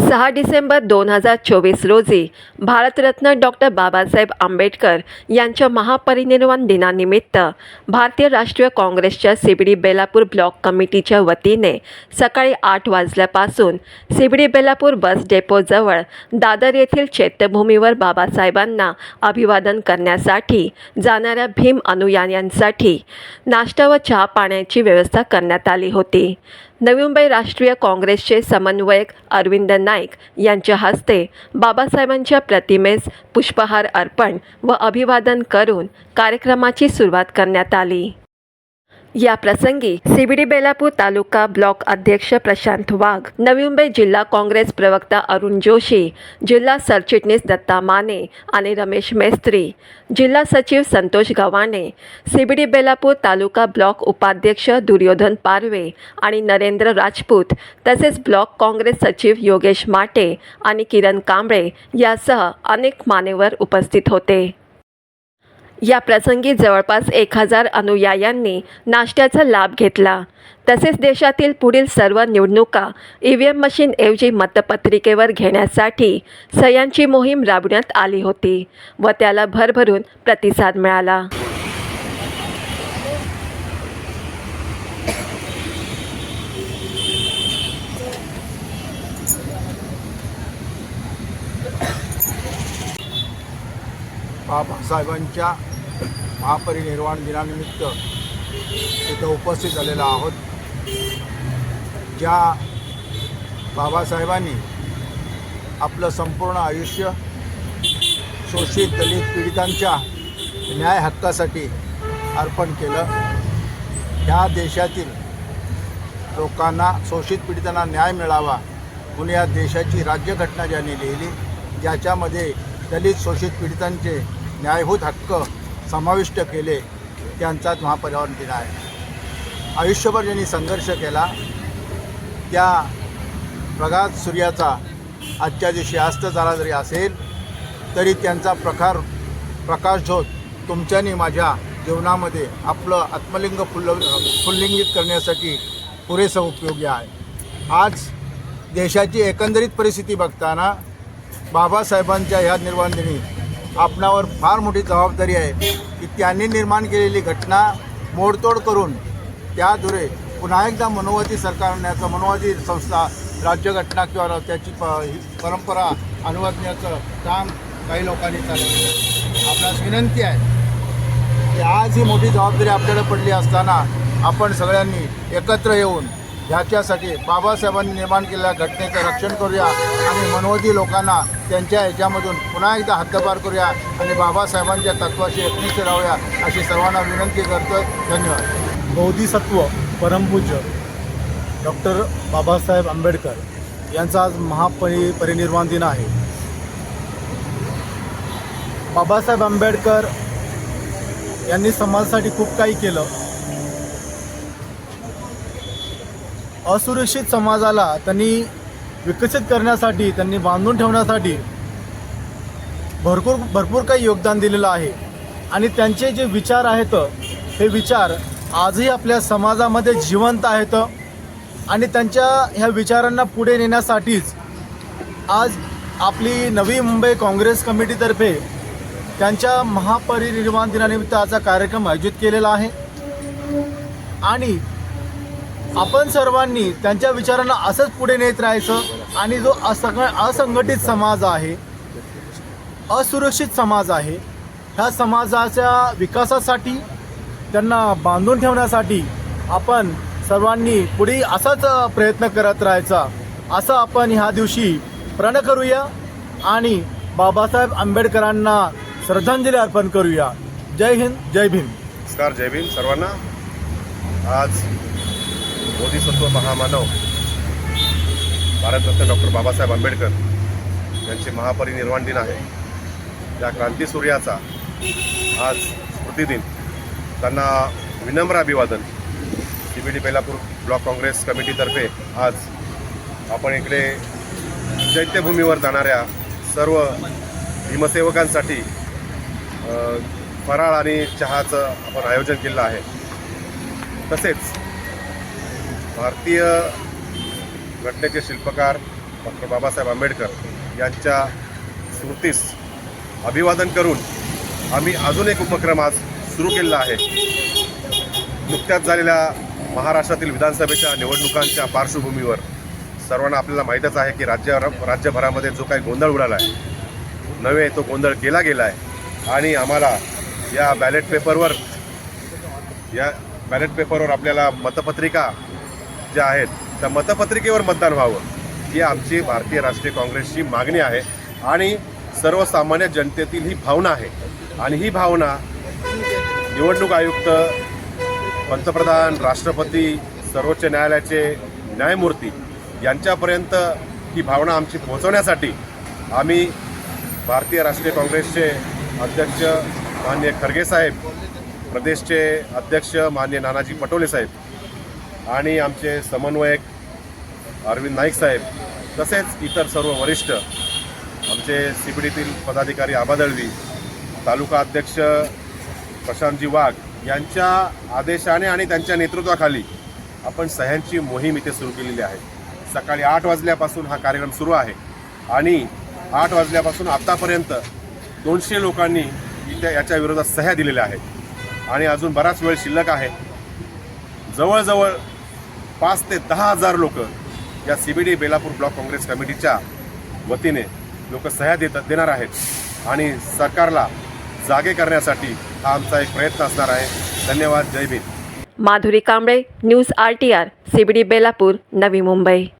सहा डिसेंबर दोन हजार चोवीस रोजी भारतरत्न डॉक्टर बाबासाहेब आंबेडकर यांच्या महापरिनिर्वाण दिनानिमित्त भारतीय राष्ट्रीय काँग्रेसच्या सिबडी बेलापूर ब्लॉक कमिटीच्या वतीने सकाळी आठ वाजल्यापासून सिबडी बेलापूर बस डेपोजवळ दादर येथील चैत्यभूमीवर बाबासाहेबांना अभिवादन करण्यासाठी जाणाऱ्या भीम अनुयायांसाठी नाश्ता व चहा पाण्याची व्यवस्था करण्यात आली होती. नवी मुंबई राष्ट्रीय काँग्रेसचे समन्वयक अरविंद नाईक यांच्या हस्ते बाबासाहेबांच्या प्रतिमेस पुष्पहार अर्पण व अभिवादन करून कार्यक्रमाची सुरुवात करण्यात आली. या प्रसंगी सीबीडी बेलापूर तालुका ब्लॉक अध्यक्ष प्रशांत वाघ नवी मुंबई जिल्हा काँग्रेस प्रवक्ता अरुण जोशी जिल्हा सरचिटणीस दत्ता माने आणि रमेश मेस्त्री जिल्हा सचिव संतोष गव्हाणे सीबीडी बेलापूर तालुका ब्लॉक उपाध्यक्ष दुर्योधन पारवे आणि नरेंद्र राजपूत तसेच ब्लॉक काँग्रेस सचिव योगेश माटे आणि किरण कांबळे यासह अनेक मानेवर उपस्थित होते. या प्रसंगी जवळपास एक हजार अनुयायांनी नाश्त्याचा लाभ घेतला. तसेच देशातील पुढील सर्व निवडणुका ई व्ही एम मशीनऐवजी मतपत्रिकेवर घेण्यासाठी सह्यांची मोहीम राबवण्यात आली होती व त्याला भरभरून प्रतिसाद मिळाला. बाबासाहेबांच्या महापरिनिर्वाण दिनानिमित्त इथं उपस्थित झालेलो आहोत. ज्या बाबासाहेबांनी आपलं संपूर्ण आयुष्य शोषित दलित पीडितांच्या न्याय हक्कासाठी अर्पण केलं. ह्या देशातील लोकांना शोषित पीडितांना न्याय मिळावा म्हणून या देशाची राज्यघटना ज्यांनी लिहिली ज्याच्यामध्ये दलित शोषित पीडितांचे न्यायभूत हक्क समाविष्ट केले त्यांचाच महापर्यावरण दिन आहे. आयुष्यभर ज्यांनी संघर्ष केला त्या प्रगात सूर्याचा आजच्या दिवशी अस्त झाला जरी असेल तरी त्यांचा प्रकार प्रकाशझोत तुमच्यानी माझ्या जीवनामध्ये आपलं आत्मलिंग फुल्ल फुल्लिंगित करण्यासाठी पुरेसं उपयोगी आहे. आज देशाची एकंदरीत परिस्थिती बघताना बाबासाहेबांच्या ह्या निर्माण दिनी आपणावर फार मोठी जबाबदारी आहे की त्यांनी निर्माण केलेली घटना मोडतोड करून त्याद्वारे पुन्हा एकदा मनोवादी सरकार आणण्याचं मनोवादी संस्था राज्यघटना किंवा त्याची प ही परंपरा अनुवादण्याचं काम काही लोकांनी चालवलं. आपणास विनंती आहे की आज ही मोठी जबाबदारी आपल्याला पडली असताना आपण सगळ्यांनी एकत्र येऊन ह्याच्यासाठी बाबासाहेबांनी निर्माण केलेल्या घटनेचं रक्षण करूया आणि मनोवादी लोकांना त्यांच्या ह्याच्यामधून पुन्हा एकदा हद्दपार करूया आणि बाबासाहेबांच्या तत्वाशी एकनिष्ठ राहूया अशी सर्वांना विनंती करतो धन्यवाद. बौद्धिसत्व परमपूज्य डॉक्टर बाबासाहेब आंबेडकर यांचा आज महापरि परिनिर्वाण दिन आहे. बाबासाहेब आंबेडकर यांनी समाजासाठी खूप काही केलं. असुरक्षित समाजाला त्यांनी विकसित करण्यासाठी त्यांनी बांधून ठेवण्यासाठी भरपूर भरपूर काही योगदान दिलेलं आहे. आणि त्यांचे जे विचार आहेत हे विचार आजही आपल्या समाजामध्ये जिवंत आहेत. आणि त्यांच्या ह्या विचारांना पुढे नेण्यासाठीच आज आपली नवी मुंबई काँग्रेस कमिटीतर्फे त्यांच्या महापरिनिर्वाण दिनानिमित्त आजचा कार्यक्रम आयोजित केलेला आहे. आणि आपण सर्वांनी त्यांच्या विचारांना असंच पुढे नेत राहायचं आणि जो असंग असंघटित समाज आहे असुरक्षित समाज आहे ह्या समाजाच्या विकासासाठी त्यांना बांधून ठेवण्यासाठी आपण सर्वांनी पुढे असाच प्रयत्न करत राहायचा असं आपण ह्या दिवशी प्रण करूया आणि बाबासाहेब आंबेडकरांना श्रद्धांजली अर्पण करूया. जय हिंद जय भीम. नमस्कार जय भीम सर्वांना. आज बोधिसत्व महामानव भारतरत्न डॉक्टर बाबासाहेब आंबेडकर यांचे महापरिनिर्वाण दिन आहे. या क्रांतीसूर्याचा आज स्मृतिदिन त्यांना विनम्र अभिवादन. C B D Belapur block Congress कमिटीतर्फे आज आपण इकडे चैत्यभूमीवर जाणाऱ्या सर्व भीमसेवकांसाठी फराळ आणि चहाचं आपण आयोजन केलं आहे. तसेच भारतीय घटनेचे शिल्पकार डॉक्टर बाबासाहेब आंबेडकर यांच्या स्मृतीस अभिवादन करून आम्ही अजून एक उपक्रम आज सुरू केलेला आहे. नुकत्याच झालेल्या महाराष्ट्रातील विधानसभेच्या निवडणुकांच्या पार्श्वभूमीवर सर्वांना आपल्याला माहीतच आहे की राज्य राज्यभरामध्ये जो काही गोंधळ उडाला आहे नव्हे तो गोंधळ केला गेला आहे. आणि आम्हाला या बॅलेट पेपरवर या बॅलेट पेपरवर आपल्याला मतपत्रिका ज्या आहेत त्या मतपत्रिकेवर मतदान व्हावं ही आमची भारतीय राष्ट्रीय काँग्रेसची मागणी आहे. आणि सर्वसामान्य जनतेतील ही भावना आहे. आणि ही भावना निवडणूक आयुक्त पंतप्रधान राष्ट्रपती सर्वोच्च न्यायालयाचे न्यायमूर्ती यांच्यापर्यंत ही भावना आमची पोहोचवण्यासाठी आम्ही भारतीय राष्ट्रीय काँग्रेसचे अध्यक्ष मान्य खरगे साहेब प्रदेशचे अध्यक्ष मान्य नानाजी पटोले साहेब आणि आमचे समन्वयक अरविंद नाईक साहेब तसेच इतर सर्व वरिष्ठ आमचे सी डीतील पदाधिकारी आबा दळवी तालुका अध्यक्ष प्रशांतजी वाघ यांच्या आदेशाने आणि त्यांच्या नेतृत्वाखाली आपण सह्यांची मोहीम इथे सुरू केलेली आहे. सकाळी आठ वाजल्यापासून हा कार्यक्रम सुरू आहे आणि आठ वाजल्यापासून आत्तापर्यंत दोनशे लोकांनी इथे याच्या विरोधात सह्या दिलेल्या आहेत. आणि अजून बराच वेळ शिल्लक आहे. जवळजवळ पाच ते दहा हजार लोक या C B D Belapur block Congress कमिटीच्या वतीने लोक सह्या देत देणार आहेत. आणि सरकारला जागे करण्यासाठी हा आमचा एक प्रयत्न असणार आहे. धन्यवाद. जय Bhim. Madhuri Kamble news R T R C B D Belapur Navi Mumbai.